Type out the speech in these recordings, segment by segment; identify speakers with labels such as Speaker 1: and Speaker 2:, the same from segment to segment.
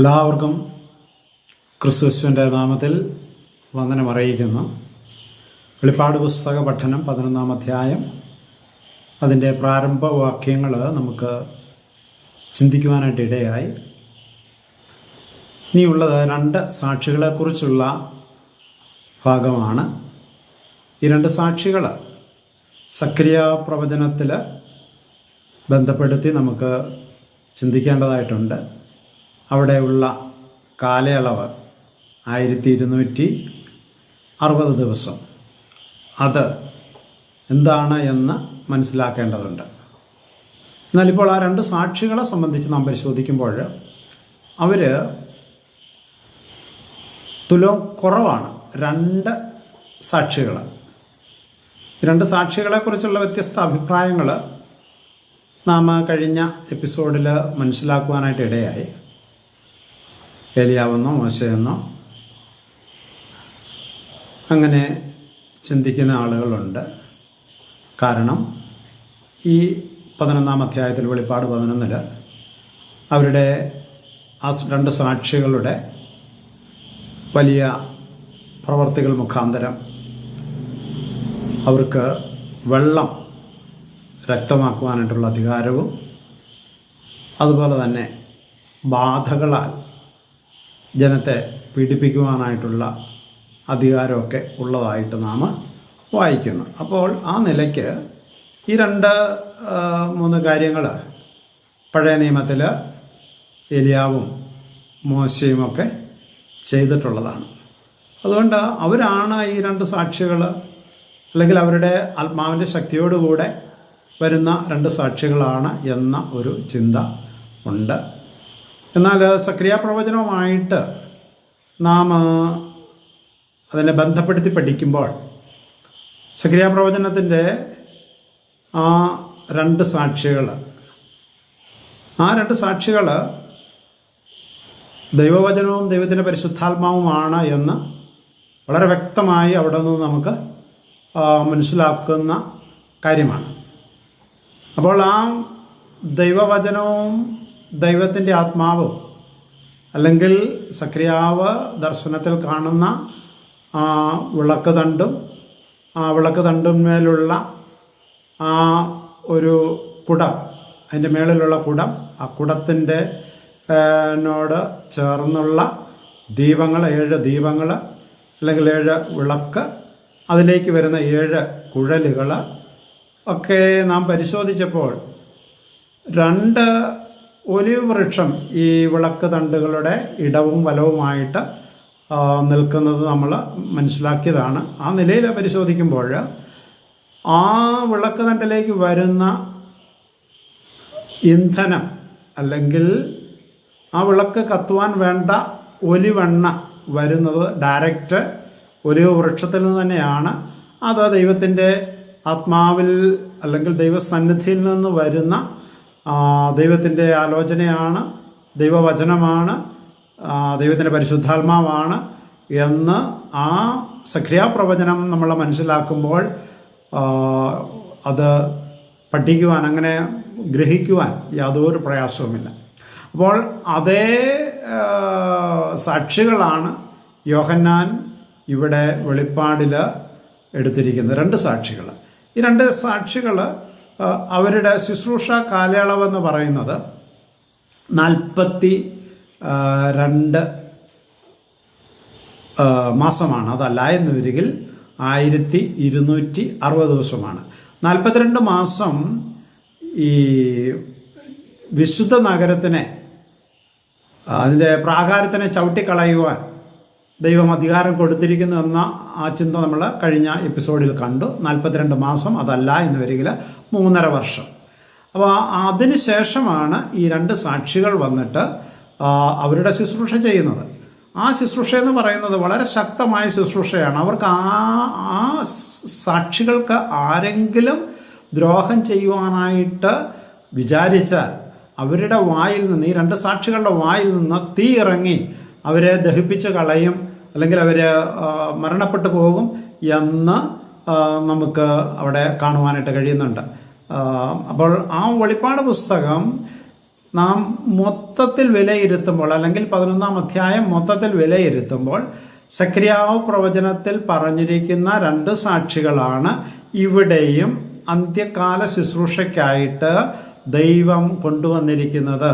Speaker 1: എല്ലാവർക്കും ക്രിസ്തുവിന്റെ നാമത്തിൽ വന്ദനം അറിയിക്കുന്നു. വെളിപ്പാട് പുസ്തക പഠനം പതിനൊന്നാം അധ്യായം. അതിന്റെ പ്രാരംഭ വാക്യങ്ങൾ നമുക്ക് ചിന്തിക്കുവാനായിട്ട് ഇടയായി. ഇനിയുള്ളത് രണ്ട് സാക്ഷികളെക്കുറിച്ചുള്ള ഭാഗമാണ്. ഈ രണ്ട് സാക്ഷികൾ സക്രിയ പ്രവചനത്തിൽ ബന്ധപ്പെടുത്തി നമുക്ക് ചിന്തിക്കേണ്ടതായിട്ടുണ്ട്. അവിടെയുള്ള കാലയളവ് ആയിരത്തി ഇരുന്നൂറ്റി അറുപത് ദിവസം. അത് എന്താണ് എന്ന് മനസ്സിലാക്കേണ്ടതുണ്ട്. എന്നാൽ ഇപ്പോൾ ആ രണ്ട് സാക്ഷികളെ സംബന്ധിച്ച് നാം പരിശോധിക്കുമ്പോൾ അവർ തുലം കുറവാണ്. രണ്ട് സാക്ഷികൾ രണ്ട് സാക്ഷികളെക്കുറിച്ചുള്ള വ്യത്യസ്ത അഭിപ്രായങ്ങൾ നാം കഴിഞ്ഞ എപ്പിസോഡിൽ മനസ്സിലാക്കുവാനായിട്ട് ഇടയായി. ഏലിയാവെന്നോ മോശയെന്നോ. അങ്ങനെ ചിന്തിക്കുന്ന ആളുകളുണ്ട്. കാരണം ഈ പതിനൊന്നാം അധ്യായത്തിൽ വെളിപ്പാട് പതിനൊന്നിൽ അവരുടെ ആ രണ്ട് സാക്ഷികളുടെ വലിയ പ്രവർത്തികൾ മുഖാന്തരം അവർക്ക് വെള്ളം രക്തമാക്കുവാനായിട്ടുള്ള അധികാരവും അതുപോലെ തന്നെ ബാധകളാൽ ജനത്തെ പീഡിപ്പിക്കുവാനായിട്ടുള്ള അധികാരമൊക്കെ ഉള്ളതായിട്ട് നാം വായിക്കുന്നു. അപ്പോൾ ആ നിലയ്ക്ക് ഈ രണ്ട് മൂന്ന് കാര്യങ്ങൾ പഴയ നിയമത്തിൽ എലിയാവും മോശയുമൊക്കെ ചെയ്തിട്ടുള്ളതാണ്. അതുകൊണ്ട് അവരാണ് ഈ രണ്ട് സാക്ഷികൾ അല്ലെങ്കിൽ അവരുടെ ആത്മാവിന്റെ ശക്തിയോടുകൂടെ വരുന്ന രണ്ട് സാക്ഷികളാണ് എന്ന ഒരു ചിന്ത ഉണ്ട്. എന്നാൽ സക്രിയ പ്രവചനവുമായിട്ട് നാം അതിനെ ബന്ധപ്പെടുത്തി പഠിക്കുമ്പോൾ സക്രിയ പ്രവചനത്തിന്റെ ആ രണ്ട് സാക്ഷികൾ ആ രണ്ട് സാക്ഷികൾ ദൈവവചനവും ദൈവത്തിന്റെ പരിശുദ്ധാത്മാവുമാണ് എന്ന് വളരെ വ്യക്തമായി അവിടെ നിന്ന് നമുക്ക് മനസ്സിലാക്കുന്ന കാര്യമാണ്. അപ്പോൾ ആ ദൈവവചനവും ദൈവത്തിന്റെ ആത്മാവ് അല്ലെങ്കിൽ സക്രിയാവ് ദർശനത്തിൽ കാണുന്ന വിളക്ക് തണ്ടും ആ വിളക്ക് തണ്ടുമേലുള്ള ആ ഒരു കുടം അതിന്റെ മേളിലുള്ള കുടം ആ കുടത്തിന്റെ നോട് ചേർന്നുള്ള ദീപങ്ങൾ ഏഴ് ദീപങ്ങൾ അല്ലെങ്കിൽ ഏഴ് വിളക്ക് അതിലേക്ക് വരുന്ന ഏഴ് കുഴലുകൾ ഒക്കെ നാം പരിശോധിച്ചപ്പോൾ രണ്ട് ഒലിവ് വൃക്ഷം ഈ വിളക്ക് തണ്ടുകളുടെ ഇടവും വലവുമായിട്ട് നിൽക്കുന്നത് നമ്മൾ മനസ്സിലാക്കിയതാണ്. ആ നിലയിൽ പരിശോധിക്കുമ്പോൾ ആ വിളക്ക് തണ്ടിലേക്ക് വരുന്ന ഇന്ധനം അല്ലെങ്കിൽ ആ വിളക്ക് കത്തുവാൻ വേണ്ട ഒലിവെണ്ണ വരുന്നത് ഡയറക്റ്റ് ഒലിവ് വൃക്ഷത്തിൽ നിന്ന് തന്നെയാണ്. അത് ദൈവത്തിന്റെ ആത്മാവിൽ അല്ലെങ്കിൽ ദൈവസന്നിധിയിൽ നിന്ന് വരുന്ന ദൈവത്തിന്റെ ആലോചനയാണ് ദൈവവചനമാണ് ദൈവത്തിന്റെ പരിശുദ്ധാത്മാവാണ് എന്ന് ആ സഖ്രിയാപ്രവചനം നമ്മൾ മനസ്സിലാക്കുമ്പോൾ അത് പഠിക്കുവാൻ അങ്ങനെ ഗ്രഹിക്കുവാൻ യാതൊരു പ്രയാസവുമില്ല. അപ്പോൾ അതേ സാക്ഷികളാണ് യോഹന്നാൻ ഇവിടെ വെളിപ്പാടിൽ എടുത്തിരിക്കുന്നത്. രണ്ട് സാക്ഷികൾ ഈ രണ്ട് സാക്ഷികൾ അവരുടെ ശുശ്രൂഷ കാലയളവെന്ന് പറയുന്നത് നാൽപ്പത്തി രണ്ട് മാസമാണ്. അതല്ല എന്ന് വരികിൽ ആയിരത്തി ഇരുന്നൂറ്റി അറുപത് ദിവസമാണ്. നാൽപ്പത്തിരണ്ട് മാസം ഈ വിശുദ്ധ നഗരത്തിനെ അതിന്റെ പ്രാകാരത്തിനെ ചവിട്ടിക്കളയുവാൻ ദൈവം അധികാരം കൊടുത്തിരിക്കുന്നു എന്ന ആ ചിന്ത നമ്മൾ കഴിഞ്ഞ എപ്പിസോഡിൽ കണ്ടു. നാൽപ്പത്തിരണ്ട് മാസം അതല്ല എന്ന് വരികിൽ മൂന്നര വർഷം. അപ്പോൾ അതിന് ശേഷമാണ് ഈ രണ്ട് സാക്ഷികൾ വന്നിട്ട് അവരുടെ ശുശ്രൂഷ ചെയ്യുന്നത്. ആ ശുശ്രൂഷ എന്ന് പറയുന്നത് വളരെ ശക്തമായ ശുശ്രൂഷയാണ്. അവർക്ക് ആ ആ സാക്ഷികൾക്ക് ആരെങ്കിലും ദ്രോഹം ചെയ്യുവാനായിട്ട് വിചാരിച്ചാൽ അവരുടെ വായിൽ നിന്ന് ഈ രണ്ട് സാക്ഷികളുടെ വായിൽ നിന്ന് തീ ഇറങ്ങി അവരെ ദഹിപ്പിച്ച് കളയും അല്ലെങ്കിൽ അവർ മരണപ്പെട്ടു പോകും എന്ന് നമുക്ക് അവിടെ കാണുവാനായിട്ട് കഴിയുന്നുണ്ട്. അപ്പോൾ ആ വെളിപ്പാട് പുസ്തകം നാം മൊത്തത്തിൽ വിലയിരുത്തുമ്പോൾ അല്ലെങ്കിൽ പതിനൊന്നാം അധ്യായം മൊത്തത്തിൽ വിലയിരുത്തുമ്പോൾ സക്രിയാവ് പ്രവചനത്തിൽ പറഞ്ഞിരിക്കുന്ന രണ്ട് സാക്ഷികളാണ് ഇവിടെയും അന്ത്യകാല ശുശ്രൂഷയ്ക്കായിട്ട് ദൈവം കൊണ്ടുവന്നിരിക്കുന്നത്.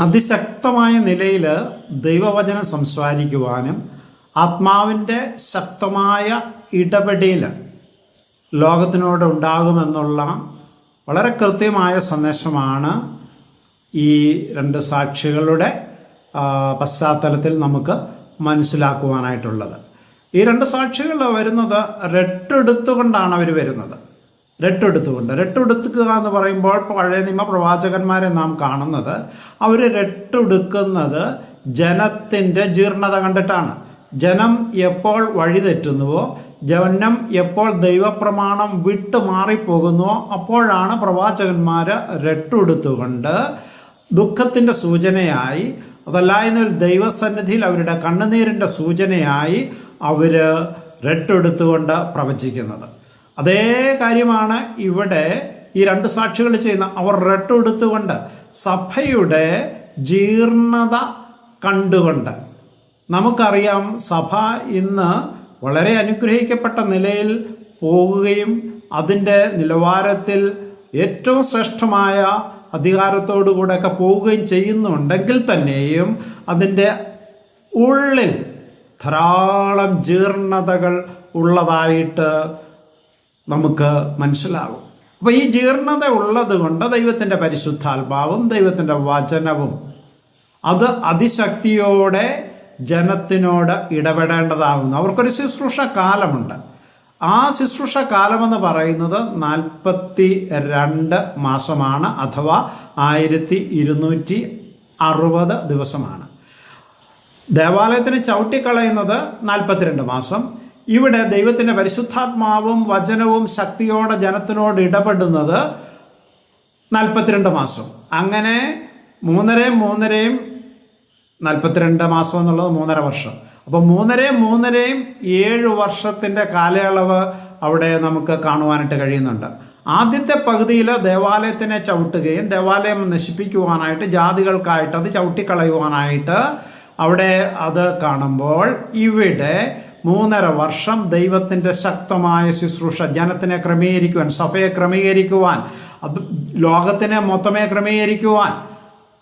Speaker 1: അതിശക്തമായ നിലയിൽ ദൈവവചനം സംസാരിക്കുവാനും ആത്മാവിന്റെ ശക്തമായ ഇടപെടൽ ലോകത്തിനോട് ഉണ്ടാകുമെന്നുള്ള വളരെ കൃത്യമായ സന്ദേശമാണ് ഈ രണ്ട് സാക്ഷികളുടെ പശ്ചാത്തലത്തിൽ നമുക്ക് മനസ്സിലാക്കുവാനായിട്ടുള്ളത്. ഈ രണ്ട് സാക്ഷികൾ വരുന്നത് രട്ടെടുത്തുകൊണ്ടാണ് അവർ വരുന്നത്. രട്ടെടുത്തുകൊണ്ട് രട്ടെടുക്കുക എന്ന് പറയുമ്പോൾ പഴയ നിയമ പ്രവാചകന്മാരെ നാം കാണുന്നത്. അവർ രട്ടെടുക്കുന്നത് ജനത്തിന്റെ ജീർണത കണ്ടിട്ടാണ്. ജനം എപ്പോൾ വഴിതെറ്റുന്നുവോ ജനം എപ്പോൾ ദൈവപ്രമാണം വിട്ടു മാറിപ്പോകുന്നുവോ അപ്പോഴാണ് പ്രവാചകന്മാർ രട്ടുടുത്തുകൊണ്ട് ദുഃഖത്തിന്റെ സൂചനയായി അതല്ല എന്നൊരു ദൈവസന്നിധിയിൽ അവരുടെ കണ്ണുനീരിന്റെ സൂചനയായി അവർ രട്ടെടുത്തുകൊണ്ട് പ്രവചിക്കുന്നത്. അതേ കാര്യമാണ് ഇവിടെ ഈ രണ്ട് സാക്ഷികൾ ചെയ്യുന്ന. അവർ രട്ടെടുത്തുകൊണ്ട് സഭയുടെ ജീർണത കണ്ടുകൊണ്ട് നമുക്കറിയാം സഭ ഇന്ന് വളരെ അനുഗ്രഹിക്കപ്പെട്ട നിലയിൽ പോകുകയും അതിന്റെ നിലവാരത്തിൽ ഏറ്റവും ശ്രേഷ്ഠമായ അധികാരത്തോടുകൂടെയൊക്കെ പോവുകയും ചെയ്യുന്നുണ്ടെങ്കിൽ തന്നെയും അതിന്റെ ഉള്ളിൽ ധാരാളം ജീർണതകൾ ഉള്ളതായിട്ട് നമുക്ക് മനസ്സിലാകും. അപ്പോൾ ഈ ജീർണത ഉള്ളത് കൊണ്ട് ദൈവത്തിന്റെ പരിശുദ്ധാത്മാവും ദൈവത്തിന്റെ വചനവും അത് അതിശക്തിയോടെ ജനത്തിനോട് ഇടപെടേണ്ടതാകുന്നു അവർക്കൊരു ശുശ്രൂഷ കാലമുണ്ട്. ആ ശുശ്രൂഷ കാലമെന്ന് പറയുന്നത് നാൽപ്പത്തി രണ്ട് മാസമാണ് അഥവാ ആയിരത്തി ഇരുന്നൂറ്റി അറുപത് ദിവസമാണ്. ദേവാലയത്തിന് ചവിട്ടിക്കളയുന്നത് നാൽപ്പത്തിരണ്ട് മാസം. ഇവിടെ ദൈവത്തിന്റെ പരിശുദ്ധാത്മാവും വചനവും ശക്തിയോടെ ജനത്തിനോട് ഇടപെടുന്നത് നാൽപ്പത്തിരണ്ട് മാസം. അങ്ങനെ മൂന്നരയും മൂന്നരയും നാൽപ്പത്തിരണ്ട് മാസം എന്നുള്ളത് മൂന്നര വർഷം. അപ്പൊ മൂന്നരയും മൂന്നരയും ഏഴ് വർഷത്തിന്റെ കാലയളവ് അവിടെ നമുക്ക് കാണുവാനായിട്ട് കഴിയുന്നുണ്ട്. ആദ്യത്തെ പകുതിയിൽ ദേവാലയത്തിനെ ചവിട്ടുകയും ദേവാലയം നശിപ്പിക്കുവാനായിട്ട് ജാതികൾക്കായിട്ട് അത് ചവിട്ടിക്കളയുവാനായിട്ട് അവിടെ അത് കാണുമ്പോൾ ഇവിടെ മൂന്നര വർഷം ദൈവത്തിന്റെ ശക്തമായ ശുശ്രൂഷ ജനത്തിനെ ക്രമീകരിക്കുവാൻ സഭയെ ക്രമീകരിക്കുവാൻ ലോകത്തിനെ മൊത്തമേ ക്രമീകരിക്കുവാൻ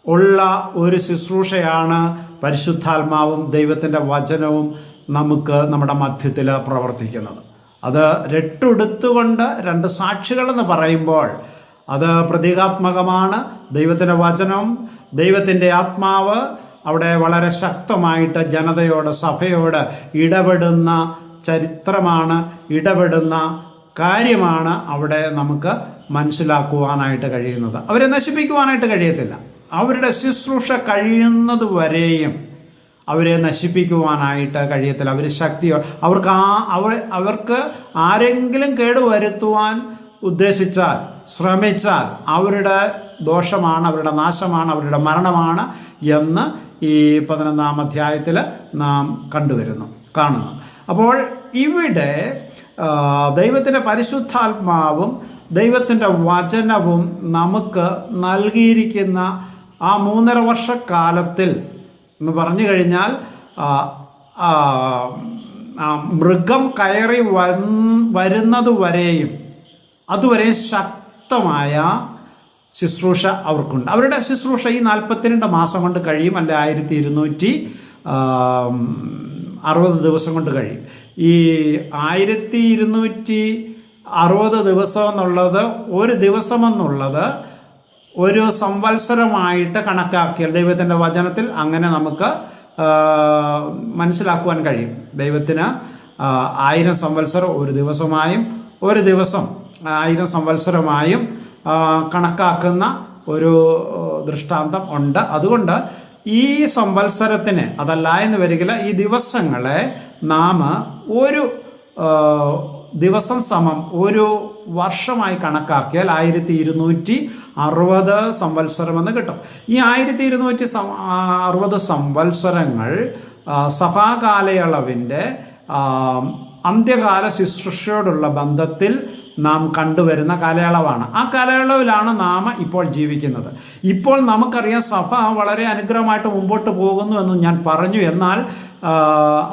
Speaker 1: ഉള്ള ഒരു ശുശ്രൂഷയാണ് പരിശുദ്ധാത്മാവും ദൈവത്തിന്റെ വചനവും നമുക്ക് നമ്മുടെ മധ്യത്തിൽ പ്രവർത്തിക്കുന്നത്. അത് രട്ടെടുത്തുകൊണ്ട് രണ്ട് സാക്ഷികളെന്ന് പറയുമ്പോൾ അത് പ്രതീകാത്മകമാണ്. ദൈവത്തിന്റെ വചനം ദൈവത്തിന്റെ ആത്മാവ് അവിടെ വളരെ ശക്തമായിട്ട് ജനതയോട് സഭയോട് ഇടപെടുന്ന ചരിത്രമാണ് ഇടപെടുന്ന കാര്യമാണ് അവിടെ നമുക്ക് മനസ്സിലാക്കുവാനായിട്ട് കഴിയുന്നത്. അവരെ നശിപ്പിക്കുവാനായിട്ട് കഴിയത്തില്ല. അവരുടെ ശുശ്രൂഷ കഴിയുന്നത് വരെയും അവരെ നശിപ്പിക്കുവാനായിട്ട് കഴിയത്തില്ല. അവർ ശക്തി അവർക്ക് ആ അവർ അവർക്ക് ആരെങ്കിലും കേടുവരുത്തുവാൻ ഉദ്ദേശിച്ചാൽ ശ്രമിച്ചാൽ അവരുടെ ദോഷമാണ് അവരുടെ നാശമാണ് അവരുടെ മരണമാണ് എന്ന് ഈ പതിനൊന്നാം അധ്യായത്തിൽ നാം കണ്ടുവരുന്നു കാണുന്നു. അപ്പോൾ ഇവിടെ ദൈവത്തിന്റെ പരിശുദ്ധാത്മാവും ദൈവത്തിന്റെ വചനവും നമുക്ക് നൽകിയിരിക്കുന്ന ആ മൂന്നര വർഷക്കാലത്തിൽ എന്ന് പറഞ്ഞു കഴിഞ്ഞാൽ മൃഗം കയറി വരുന്നത് വരെയും അതുവരെ ശക്തമായ ശുശ്രൂഷ അവർക്കുണ്ട്. അവരുടെ ശുശ്രൂഷ ഈ നാൽപ്പത്തിരണ്ട് മാസം കൊണ്ട് കഴിയും അല്ലെ ആയിരത്തി ഇരുന്നൂറ്റി അറുപത് ദിവസം കൊണ്ട് കഴിയും. ഈ ആയിരത്തി ഇരുന്നൂറ്റി അറുപത് ദിവസം എന്നുള്ളത് ഒരു ദിവസം എന്നുള്ളത് ഒരു സംവത്സരമായിട്ട് കണക്കാക്കിയാൽ ദൈവത്തിന്റെ വചനത്തിൽ അങ്ങനെ നമുക്ക് മനസ്സിലാക്കുവാൻ കഴിയും. ദൈവത്തിന് ആയിരം സംവത്സരം ഒരു ദിവസമായും ഒരു ദിവസം ആയിരം സംവത്സരമായും കണക്കാക്കുന്ന ഒരു ദൃഷ്ടാന്തം ഉണ്ട്. അതുകൊണ്ട് ഈ സംവത്സരത്തിന് അതല്ല എന്ന് വരികില്ല ഈ ദിവസങ്ങളെ നാം ഒരു ദിവസം സമം ഒരു വർഷമായി കണക്കാക്കിയാൽ ആയിരത്തി ഇരുന്നൂറ്റി അറുപത് സംവത്സരം എന്ന് കിട്ടും. ഈ ആയിരത്തി ഇരുന്നൂറ്റി അറുപത് സംവത്സരങ്ങൾ സഭാകാലയളവിന്റെ അന്ത്യകാല ശുശ്രൂഷയോടുള്ള ബന്ധത്തിൽ നാം കണ്ടുവരുന്ന കാലയളവാണ്. ആ കാലയളവിലാണ് നാം ഇപ്പോൾ ജീവിക്കുന്നത്. ഇപ്പോൾ നമുക്കറിയാം സഭ വളരെ അനുഗ്രഹമായിട്ട് മുമ്പോട്ട് പോകുന്നു എന്ന് ഞാൻ പറഞ്ഞു. എന്നാൽ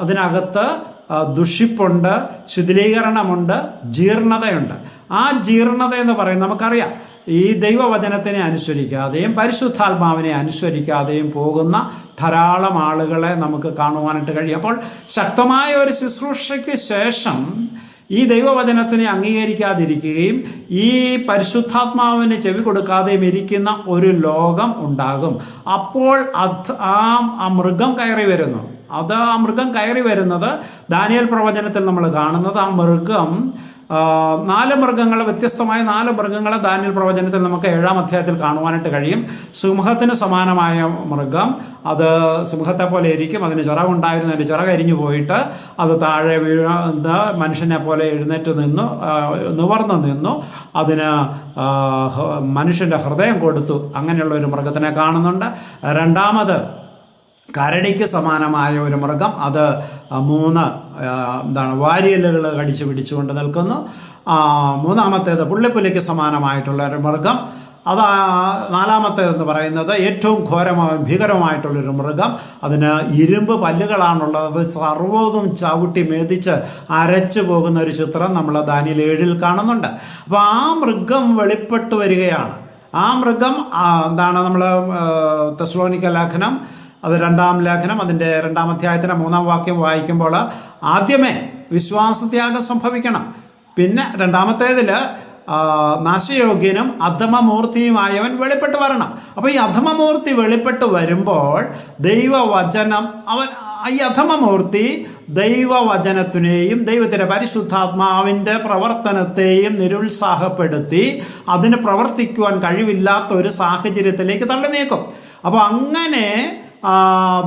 Speaker 1: അതിനകത്ത് ദുഷിപ്പുണ്ട് ശിഥിലീകരണമുണ്ട് ജീർണതയുണ്ട്. ആ ജീർണത എന്ന് പറയുന്നത് നമുക്കറിയാം. ഈ ദൈവവചനത്തിനെ അനുസരിക്കാതെയും പരിശുദ്ധാത്മാവിനെ അനുസരിക്കാതെയും പോകുന്ന ധാരാളം ആളുകളെ നമുക്ക് കാണുവാനായിട്ട് കഴിയും. അപ്പോൾ ശക്തമായ ഒരു ശുശ്രൂഷയ്ക്ക് ശേഷം ഈ ദൈവവചനത്തിനെ അംഗീകരിക്കാതിരിക്കുകയും ഈ പരിശുദ്ധാത്മാവിന് ചെവി കൊടുക്കാതെയും ഇരിക്കുന്ന ഒരു ലോകം ഉണ്ടാകും. അപ്പോൾ ആ മൃഗം കയറി വരുന്നു. അത് ആ മൃഗം കയറി വരുന്നത്. ദാനിയൽ പ്രവചനത്തിൽ നമ്മൾ കാണുന്നത് ആ മൃഗം നാല് മൃഗങ്ങളെ വ്യത്യസ്തമായ നാല് മൃഗങ്ങളെ ദാനിയൽ പ്രവചനത്തിൽ നമുക്ക് ഏഴാം അധ്യായത്തിൽ കാണുവാനായിട്ട് കഴിയും. സിംഹത്തിന് സമാനമായ മൃഗം. അത് സിംഹത്തെ പോലെ ഇരിക്കും. അതിന് ചിറകുണ്ടായിരുന്നു അതിന്റെ ചിറക് അരിഞ്ഞു പോയിട്ട് അത് താഴെ വീഴുന്ന മനുഷ്യനെ പോലെ എഴുന്നേറ്റ് നിന്നു നിവർന്നു നിന്നു. അതിന് മനുഷ്യന്റെ ഹൃദയം കൊടുത്തു. അങ്ങനെയുള്ള ഒരു മൃഗത്തിനെ കാണുന്നുണ്ട്. രണ്ടാമത് കരടിക്ക് സമാനമായ ഒരു മൃഗം. അത് മൂന്ന് എന്താണ് വാരിയലുകൾ കടിച്ചു പിടിച്ചുകൊണ്ട് നിൽക്കുന്നു. മൂന്നാമത്തേത് പുള്ളിപ്പുലിക്ക് സമാനമായിട്ടുള്ള ഒരു മൃഗം. അത് നാലാമത്തേതെന്ന് പറയുന്നത് ഏറ്റവും ഘോരമായ ഭീകരമായിട്ടുള്ളൊരു മൃഗം. അതിന് ഇരുമ്പ് പല്ലുകളാണുള്ളത്. സർവതും ചവിട്ടി മേതിച്ച് അരച്ചു പോകുന്ന ഒരു ചിത്രം നമ്മൾ ദാനിയിൽ ഏഴിൽ കാണുന്നുണ്ട്. അപ്പോൾ ആ മൃഗം വെളിപ്പെട്ടു വരികയാണ്. ആ മൃഗം എന്താണ് നമ്മൾ തെസ്ലോണിക്ക ലേഖനം അത് രണ്ടാം ലേഖനം അതിന്റെ രണ്ടാം അധ്യായത്തിന്റെ മൂന്നാം വാക്യം വായിക്കുമ്പോൾ ആദ്യമേ വിശ്വാസത്യാഗം സംഭവിക്കണം. പിന്നെ രണ്ടാമത്തേതിൽ നാശയോഗ്യനും അധമമൂർത്തിയുമായവൻ വെളിപ്പെട്ട് വരണം. അപ്പൊ ഈ അധമമൂർത്തി വെളിപ്പെട്ട് വരുമ്പോൾ ദൈവവചനം അവൻ ഈ അധമമൂർത്തി ദൈവവചനത്തിനെയും ദൈവത്തിന്റെ പരിശുദ്ധാത്മാവിന്റെ പ്രവർത്തനത്തെയും നിരുത്സാഹപ്പെടുത്തി അതിന് പ്രവർത്തിക്കുവാൻ കഴിവില്ലാത്ത ഒരു സാഹചര്യത്തിലേക്ക് തള്ളി നീക്കും. അപ്പോൾ അങ്ങനെ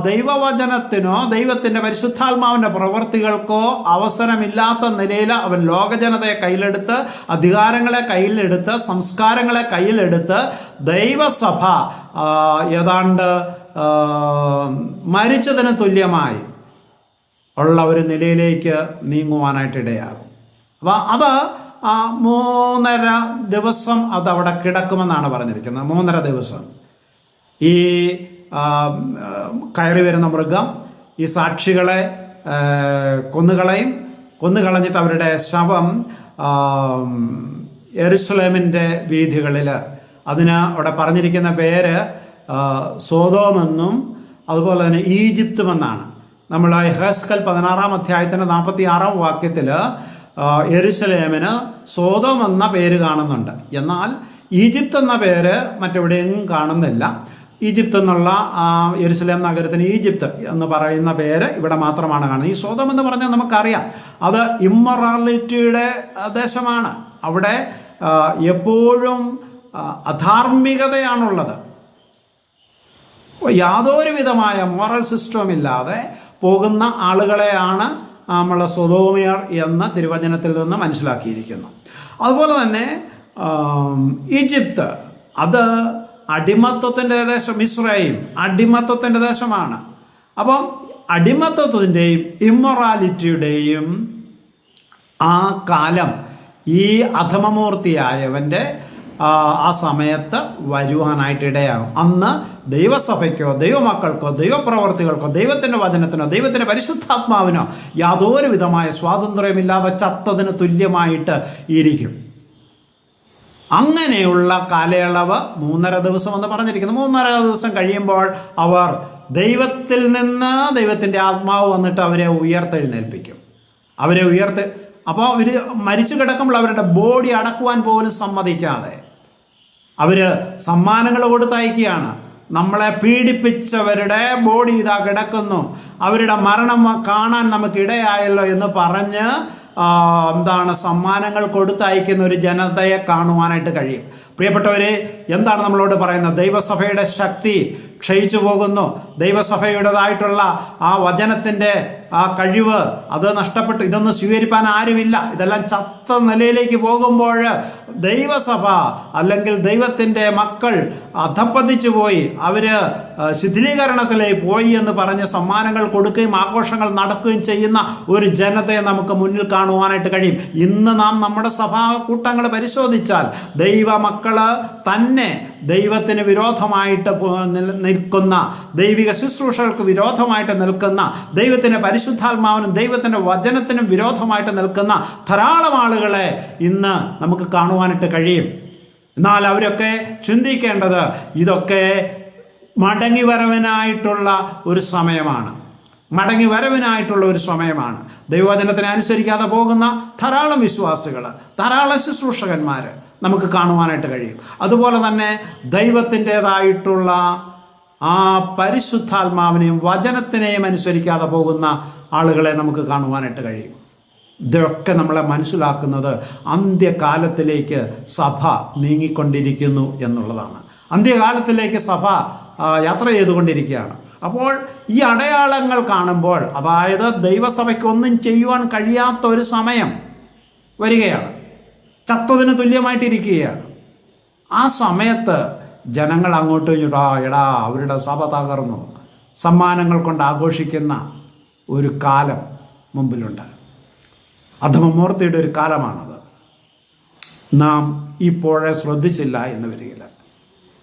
Speaker 1: ദൈവവചനത്തിനോ ദൈവത്തിന്റെ പരിശുദ്ധാത്മാവിന്റെ പ്രവർത്തികൾക്കോ അവസരമില്ലാത്ത നിലയിൽ അവൻ ലോകജനതയെ കയ്യിലെടുത്ത് അധികാരങ്ങളെ കയ്യിലെടുത്ത് സംസ്കാരങ്ങളെ കയ്യിലെടുത്ത് ദൈവസഭ ഏതാണ്ട് മരിച്ചതിന് തുല്യമായി ഉള്ള ഒരു നിലയിലേക്ക് നീങ്ങുവാനായിട്ട് ഇടയാകും. അപ്പൊ അത് മൂന്നര ദിവസം അതവിടെ കിടക്കുമെന്നാണ് പറഞ്ഞിരിക്കുന്നത്. മൂന്നര ദിവസം. ഈ കയറി വരുന്ന മൃഗം ഈ സാക്ഷികളെ കൊന്നുകളയും. കൊന്നുകളഞ്ഞിട്ട് അവരുടെ ശവം എറുസലേമിന്റെ വീഥികളിൽ അതിന് അവിടെ പറഞ്ഞിരിക്കുന്ന പേര് സോതോമെന്നും അതുപോലെ തന്നെ ഈജിപ്തുമെന്നാണ്. നമ്മൾ ഹെസ്കൽ പതിനാറാം അധ്യായത്തിന്റെ നാൽപ്പത്തി ആറാം വാക്യത്തിൽ എരുസലേമിന് സോതോമെന്ന എന്ന പേര് കാണുന്നുണ്ട്. എന്നാൽ ഈജിപ്ത് എന്ന പേര് മറ്റെവിടെയും കാണുന്നില്ല. ഈജിപ്ത് എന്നുള്ള യെരുസലേം നഗരത്തിന് ഈജിപ്ത് എന്ന് പറയുന്ന പേര് ഇവിടെ മാത്രമാണ് കാണുന്നത്. ഈ സോതം എന്ന് പറഞ്ഞാൽ നമുക്കറിയാം. അത് ഇമ്മൊറാലിറ്റിയുടെ ദേശമാണ്. അവിടെ എപ്പോഴും അധാർമികതയാണുള്ളത്. യാതൊരുവിധമായ മോറൽ സിസ്റ്റം ഇല്ലാതെ പോകുന്ന ആളുകളെയാണ് നമ്മൾ സ്വതോമിയർ എന്ന തിരുവചനത്തിൽ നിന്ന് മനസ്സിലാക്കിയിരിക്കുന്നു. അതുപോലെ തന്നെ ഈജിപ്ത് അത് അടിമത്വത്തിന്റെ ദേശം ഇസ്രായേൽ അടിമത്വത്തിന്റെ ദേശമാണ്. അപ്പം അടിമത്വത്തിന്റെയും ഇമ്മൊറാലിറ്റിയുടെയും ആ കാലം ഈ അധമമൂർത്തിയായവന്റെ ആ, സമയത്ത് വരുവാനായിട്ട് ഇടയാകും. അന്ന് ദൈവസഭയ്ക്കോ ദൈവമക്കൾക്കോ ദൈവപ്രവർത്തികൾക്കോ ദൈവത്തിന്റെ വചനത്തിനോ ദൈവത്തിന്റെ പരിശുദ്ധാത്മാവിനോ യാതൊരു വിധമായ സ്വാതന്ത്ര്യമില്ലാതെ ചത്തതിന് തുല്യമായിട്ട് ഇരിക്കും. അങ്ങനെയുള്ള കാലയളവ് മൂന്നര ദിവസം എന്ന് പറഞ്ഞിരിക്കുന്നു. മൂന്നര ദിവസം കഴിയുമ്പോൾ അവർ ദൈവത്തിൽ നിന്ന് ദൈവത്തിന്റെ ആത്മാവ് വന്നിട്ട് അവരെ ഉയർത്തെഴുന്നേൽപ്പിക്കും. അവരെ ഉയർത്ത് അപ്പോൾ അവർ മരിച്ചു കിടക്കുമ്പോൾ അവരുടെ ബോഡി അടക്കുവാൻ പോലും സമ്മതിക്കാതെ അവർ സമ്മാനങ്ങൾ കൊടുത്തയക്കുകയാണ്. നമ്മളെ പീഡിപ്പിച്ചവരുടെ ബോഡി ഇതാ കിടക്കുന്നു. അവരുടെ മരണം കാണാൻ നമുക്ക് ഇടയായല്ലോ എന്ന് പറഞ്ഞ് എന്താണ് സമ്മാനങ്ങൾ കൊടുത്തയക്കുന്ന ഒരു ജനതയെ കാണുവാനായിട്ട് കഴിയും. പ്രിയപ്പെട്ടവരെ എന്താണ് നമ്മളോട് പറയുന്നത്? ദൈവസഭയുടെ ശക്തി ക്ഷയിച്ചു പോകുന്നു. ദൈവസഭയുടേതായിട്ടുള്ള ആ വചനത്തിന്റെ ആ കഴിവ് അത് നഷ്ടപ്പെട്ടു. ഇതൊന്നും സ്വീകരിപ്പാൻ ആരുമില്ല. ഇതെല്ലാം ചത്ത നിലയിലേക്ക് പോകുമ്പോൾ ദൈവസഭ അല്ലെങ്കിൽ ദൈവത്തിന്റെ മക്കൾ അധപ്പതിച്ചു പോയി. അവർ ശിഥിലീകരണത്തിലേക്ക് പോയി എന്ന് പറഞ്ഞ് സമ്മാനങ്ങൾ കൊടുക്കുകയും ആഘോഷങ്ങൾ നടക്കുകയും ചെയ്യുന്ന ഒരു ജനതയെ നമുക്ക് മുന്നിൽ കാണുവാനായിട്ട് കഴിയും. ഇന്ന് നാം നമ്മുടെ സഭാ കൂട്ടങ്ങൾ പരിശോധിച്ചാൽ ദൈവ മക്കൾ തന്നെ ദൈവത്തിന് വിരോധമായിട്ട് നിൽക്കുന്ന ദൈവിക ശുശ്രൂഷകൾക്ക് വിരോധമായിട്ട് നിൽക്കുന്ന ദൈവത്തിന്റെ പരിശുദ്ധാത്മാവിനും ദൈവത്തിന്റെ വചനത്തിനും വിരോധമായിട്ട് നിൽക്കുന്ന ധാരാളം ആളുകളെ ഇന്ന് നമുക്ക് കാണുവാനായിട്ട് കഴിയും. എന്നാൽ അവരൊക്കെ ചിന്തിക്കേണ്ടത് ഇതൊക്കെ മടങ്ങി വരവനായിട്ടുള്ള ഒരു സമയമാണ്. മടങ്ങി വരവിനായിട്ടുള്ള ഒരു സമയമാണ്. ദൈവവചനത്തിന് അനുസരിക്കാതെ പോകുന്ന ധാരാളം വിശ്വാസികൾ ധാരാളം ശുശ്രൂഷകന്മാർ നമുക്ക് കാണുവാനായിട്ട് കഴിയും. അതുപോലെ തന്നെ ദൈവത്തിന്റെതായിട്ടുള്ള ആ പരിശുദ്ധാത്മാവിനെയും വചനത്തിനെയും അനുസരിക്കാതെ പോകുന്ന ആളുകളെ നമുക്ക് കാണുവാനായിട്ട് കഴിയും. ഇതൊക്കെ നമ്മളെ മനസ്സിലാക്കുന്നത് അന്ത്യകാലത്തിലേക്ക് സഭ നീങ്ങിക്കൊണ്ടിരിക്കുന്നു എന്നുള്ളതാണ്. അന്ത്യകാലത്തിലേക്ക് സഭ യാത്ര ചെയ്തുകൊണ്ടിരിക്കുകയാണ്. അപ്പോൾ ഈ അടയാളങ്ങൾ കാണുമ്പോൾ അതായത് ദൈവസഭയ്ക്ക് ഒന്നും ചെയ്യുവാൻ കഴിയാത്ത ഒരു സമയം വരികയാണ്. ചത്തതിന് തുല്യമായിട്ടിരിക്കുകയാണ്. ആ സമയത്ത് ജനങ്ങൾ അങ്ങോട്ട് ഇങ്ങോട്ടും ആ എടാ അവരുടെ സഭ തകർന്നു. സമ്മാനങ്ങൾ കൊണ്ട് ആഘോഷിക്കുന്ന ഒരു കാലം മുമ്പിലുണ്ട്. അധമമൂർത്തിയുടെ ഒരു കാലമാണത്. നാം ഇപ്പോഴെ ശ്രദ്ധിച്ചില്ല എന്ന് വരികില്ല.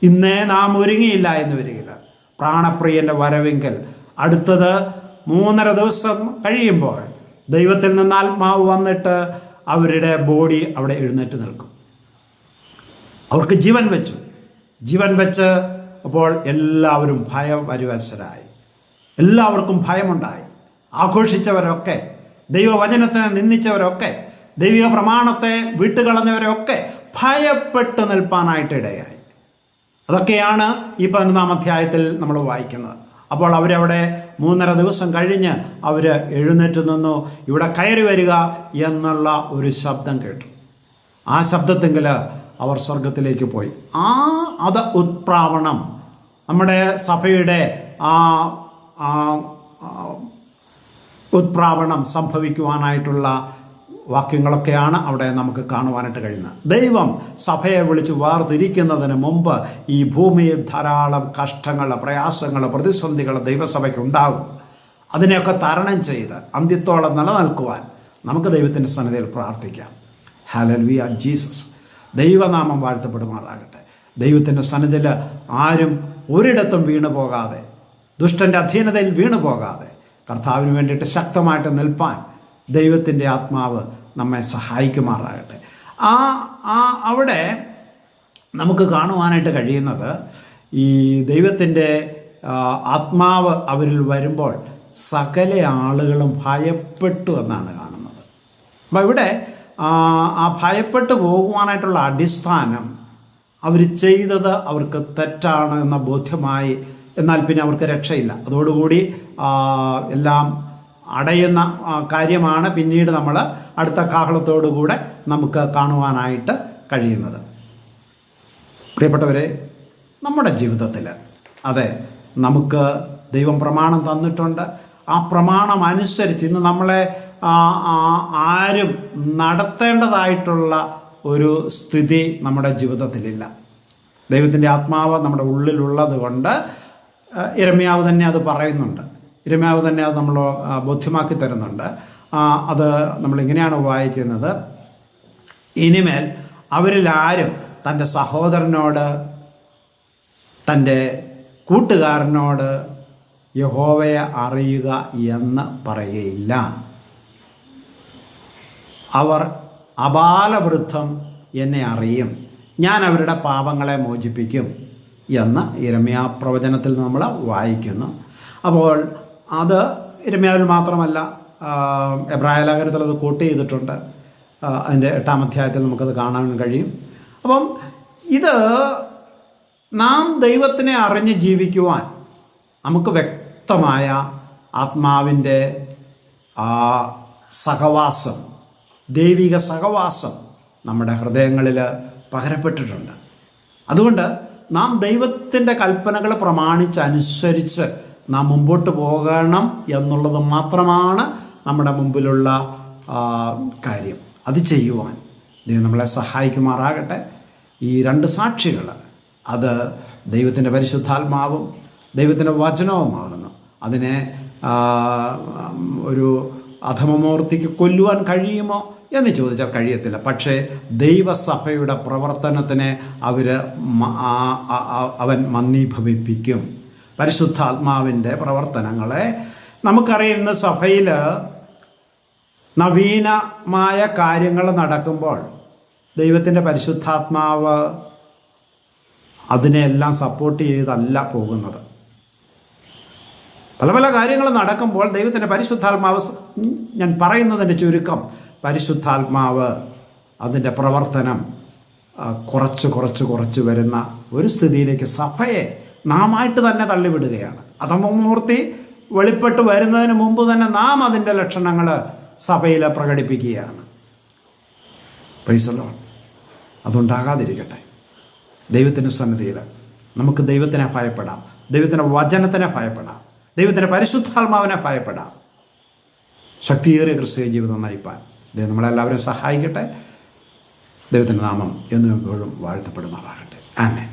Speaker 1: ഇന്നേ നാം ഒരുങ്ങിയില്ല എന്ന് വരികില്ല. പ്രാണപ്രിയന്റെ വരവെങ്കിൽ അടുത്തത് മൂന്നര ദിവസം കഴിയുമ്പോൾ ദൈവത്തിൽ നിന്ന് ആത്മാവ് വന്നിട്ട് അവരുടെ ബോഡി അവിടെ എഴുന്നേറ്റ് നിൽക്കും. അവർക്ക് ജീവൻ വെച്ചു. ജീവൻ വെച്ച് അപ്പോൾ എല്ലാവരും ഭയപരിവശരായി എല്ലാവർക്കും ഭയമുണ്ടായി. ആഘോഷിച്ചവരൊക്കെ ദൈവവചനത്തിനെ നിന്ദിച്ചവരൊക്കെ ദൈവിക പ്രമാണത്തെ വിട്ടുകളഞ്ഞവരൊക്കെ ഭയപ്പെട്ട് നിൽപ്പാനായിട്ട് ഇടയായി. അതൊക്കെയാണ് ഈ പതിനൊന്നാം അധ്യായത്തിൽ നമ്മൾ വായിക്കുന്നത്. അപ്പോൾ അവരവിടെ മൂന്നര ദിവസം കഴിഞ്ഞ് അവർ എഴുന്നേറ്റ് നിന്നു. ഇവിടെ കയറി വരിക എന്നുള്ള ഒരു ശബ്ദം കേട്ടു. ആ ശബ്ദത്തെങ്കിൽ അവർ സ്വർഗത്തിലേക്ക് പോയി. ആ അത് ഉത്പ്രാവണം. നമ്മുടെ സഭയുടെ ആ ഉത്പ്രാവണം സംഭവിക്കുവാനായിട്ടുള്ള വാക്യങ്ങളൊക്കെയാണ് അവിടെ നമുക്ക് കാണുവാനായിട്ട് കഴിയുന്നത്. ദൈവം സഭയെ വിളിച്ച് വേർതിരിക്കുന്നതിന് മുമ്പ് ഈ ഭൂമിയിൽ ധാരാളം കഷ്ടങ്ങൾ പ്രയാസങ്ങൾ പ്രതിസന്ധികൾ ദൈവസഭയ്ക്ക് ഉണ്ടാകും അതിനെയൊക്കെ തരണം ചെയ്ത് അന്ത്യത്തോളം നിലനിൽക്കുവാൻ നമുക്ക് ദൈവത്തിന്റെ സന്നിധിയിൽ പ്രാർത്ഥിക്കാം. ഹാലൽവിയ ജീസസ് ദൈവനാമം വാഴ്ത്തപ്പെടുമാറാകട്ടെ. ദൈവത്തിന്റെ സന്നിധിയിൽ ആരും ഒരിടത്തും വീണു പോകാതെ ദുഷ്ടന്റെ അധീനതയിൽ വീണു പോകാതെ കർത്താവിന് വേണ്ടിയിട്ട് ശക്തമായിട്ട് നിൽപ്പാൻ ദൈവത്തിന്റെ ആത്മാവ് നമ്മെ സഹായിക്കുമാറാകട്ടെ. ആ ആ അവിടെ നമുക്ക് കാണുവാനായിട്ട് കഴിയുന്നത് ഈ ദൈവത്തിന്റെ ആത്മാവ് അവരിൽ വരുമ്പോൾ സകല ആളുകളും ഭയപ്പെട്ടു എന്നാണ് കാണുന്നത്. അപ്പം ഇവിടെ ആ, ഭയപ്പെട്ടു പോകുവാനായിട്ടുള്ള അടിസ്ഥാനം അവർ ചെയ്തത് അവർക്ക് തെറ്റാണ് എന്ന ബോധ്യമായി. എന്നാൽ പിന്നെ അവർക്ക് രക്ഷയില്ല. അതോടുകൂടി എല്ലാം അടയുന്ന കാര്യമാണ് പിന്നീട് നമ്മൾ അടുത്ത കാഹളത്തോടുകൂടെ നമുക്ക് കാണുവാനായിട്ട് കഴിയുന്നത്. പ്രിയപ്പെട്ടവരെ നമ്മുടെ ജീവിതത്തിൽ അതെ നമുക്ക് ദൈവം പ്രമാണം തന്നിട്ടുണ്ട്. ആ പ്രമാണം അനുസരിച്ച് ഇന്ന് നമ്മളെ ആരും നടത്തേണ്ടതായിട്ടുള്ള ഒരു സ്ഥിതി നമ്മുടെ ജീവിതത്തിലില്ല. ദൈവത്തിന്റെ ആത്മാവ് നമ്മുടെ ഉള്ളിലുള്ളത് കൊണ്ട് ഇരമ്യാവ് തന്നെ അത് പറയുന്നുണ്ട്. ഇരമ്യാവ് തന്നെ അത് നമ്മൾ ബോധ്യമാക്കി തരുന്നുണ്ട്. അത് നമ്മളിങ്ങനെയാണ് വായിക്കുന്നത്. ഇനിമേൽ അവരിൽ ആരും തന്റെ സഹോദരനോട് തന്റെ കൂട്ടുകാരനോട് യഹോവയെ അറിയുക എന്ന് പറയുകയില്ല. അവർ അപാലവൃദ്ധം എന്നെ അറിയും. ഞാൻ അവരുടെ പാപങ്ങളെ മോചിപ്പിക്കും എന്ന് ഇരമ്യാ പ്രവചനത്തിൽ നമ്മൾ വായിക്കുന്നു. അപ്പോൾ അത് ഇരമ്യാവിൽ മാത്രമല്ല എബ്രായ ലേഖനത്തിൽ അത് കോട്ട് ചെയ്തിട്ടുണ്ട്. അതിന്റെ എട്ടാം അധ്യായത്തിൽ നമുക്കത് കാണാൻ കഴിയും. അപ്പം ഇത് നാം ദൈവത്തിനെ അറിഞ്ഞ് ജീവിക്കുവാൻ നമുക്ക് വ്യക്തമായ ആത്മാവിന്റെ സഹവാസം ദൈവിക സഹവാസം നമ്മുടെ ഹൃദയങ്ങളിൽ പകരപ്പെട്ടിട്ടുണ്ട്. അതുകൊണ്ട് നാം ദൈവത്തിന്റെ കൽപ്പനകൾ പ്രമാണിച്ചനുസരിച്ച് നാം മുമ്പോട്ട് പോകണം എന്നുള്ളത് മാത്രമാണ് നമ്മുടെ മുമ്പിലുള്ള കാര്യം. അത് ചെയ്യുവാൻ ദൈവം നമ്മളെ സഹായിക്കുമാറാകട്ടെ. ഈ രണ്ട് സാക്ഷികൾ അത് ദൈവത്തിന്റെ പരിശുദ്ധാത്മാവും ദൈവത്തിന്റെ വചനവുമാകുന്നു അതിനെ ഒരു അധമമൂർത്തിക്ക് കൊല്ലുവാൻ കഴിയുമോ എന്ന് ചോദിച്ചാൽ കഴിയത്തില്ല. പക്ഷേ ദൈവസഭയുടെ പ്രവർത്തനത്തിന് അവർ അവൻ മന്ദീഭവിപ്പിക്കും. പരിശുദ്ധാത്മാവിന്റെ പ്രവർത്തനങ്ങളെ നമുക്കറിയുന്ന സഭയിൽ നവീനമായ കാര്യങ്ങൾ നടക്കുമ്പോൾ ദൈവത്തിന്റെ പരിശുദ്ധാത്മാവ് അതിനെല്ലാം സപ്പോർട്ട് ചെയ്തല്ല പോകുന്നത്. പല പല കാര്യങ്ങൾ നടക്കുമ്പോൾ ദൈവത്തിന്റെ പരിശുദ്ധാത്മാവ് ഞാൻ പറയുന്നതിന്റെ ചുരുക്കം പരിശുദ്ധാത്മാവ് അതിന്റെ പ്രവർത്തനം കുറച്ച് കുറച്ച് കുറച്ച് വരുന്ന ഒരു സ്ഥിതിയിലേക്ക് സഭയെ നാമായിട്ട് തന്നെ തള്ളിവിടുകയാണ്. അധമമൂർത്തി വെളിപ്പെട്ട് വരുന്നതിന് മുമ്പ് തന്നെ നാം അതിന്റെ ലക്ഷണങ്ങൾ സഭയിൽ പ്രകടിപ്പിക്കുകയാണ്. പ്രൈസല്ലോ അതുണ്ടാകാതിരിക്കട്ടെ. ദൈവത്തിന്റെ സന്നിധിയിൽ നമുക്ക് ദൈവത്തിനെ ഭയപ്പെടാം. ദൈവത്തിന്റെ വചനത്തിനെ ഭയപ്പെടാം. ദൈവത്തിന്റെ പരിശുദ്ധാത്മാവിനെ ഭയപ്പെടാം. ശക്തിയേറിയ ക്രിസ്തീയ ജീവിതം നയിപ്പാൻ. ദൈവം നമ്മളെല്ലാവരും സഹായിക്കട്ടെ. ദൈവത്തിന്റെ നാമം എന്നും എപ്പോഴും വാഴ്ത്തപ്പെടുമാറാകട്ടെ. ആമേ